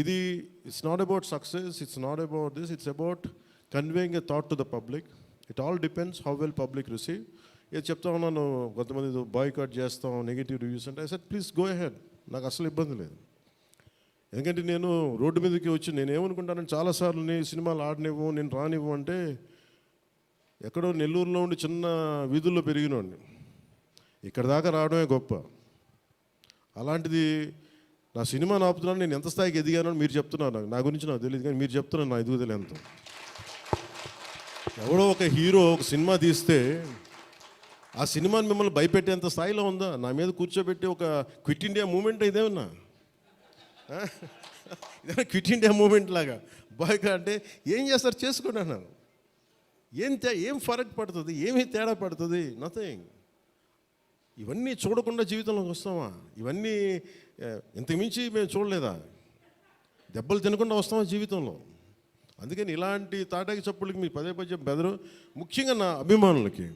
ఇది it's not about success it's not about this it's about conveying a thought to the public it all depends how well public receive ఏదో చెప్తా ఉన్నాను కొంతమంది boycott చేస్తాం negative reviews అంటే I said please go ahead నాకు అసలు ఇబ్బంది లేదు. ఎందుకంటే నేను రోడ్డు మీదకి వచ్చి నేను ఏమనుకుంటానని చాలాసార్లు నీ సినిమాలు ఆడనివ్వు నేను రానివ్వు అంటే ఎక్కడో నెల్లూరులో ఉండి చిన్న వీధుల్లో పెరిగినోడిని. ఇక్కడ దాకా రావడమే గొప్ప. అలాంటిది నా సినిమా ఆపుతున్నాను నేను ఎంత స్థాయికి ఎదిగానో మీరు చెప్తున్నారు నాకు. నా గురించి నాకు తెలియదు కానీ మీరు చెప్తున్నారు నా ఎదుగుదల ఎంత. ఎవడో ఒక హీరో ఒక సినిమా తీస్తే ఆ సినిమాని మిమ్మల్ని భయపెట్టేంత స్థాయిలో ఉందా? నా మీద కూర్చోబెట్టి ఒక క్విట్ ఇండియా మూమెంట్ ఇదేమన్నా ఆ? క్విట్ ఇండియా మూమెంట్ లాగా. బాగా అంటే ఏం చేస్తారు? చేసుకోండి అన్నాను ఏం తే ఏం ఫరక్ పడుతుంది? ఏమి తేడా పడుతుంది? నథింగ్ ఇవన్నీ చూడకుండా జీవితంలోకి వస్తామా? ఇవన్నీ ఇంతకుమించి మేము చూడలేదా? దెబ్బలు తినకుండా వస్తామా జీవితంలో? అందుకని ఇలాంటి తాటాకి చప్పులకి మీ పదే పదే బెదరు. ముఖ్యంగా నా అభిమానులకి.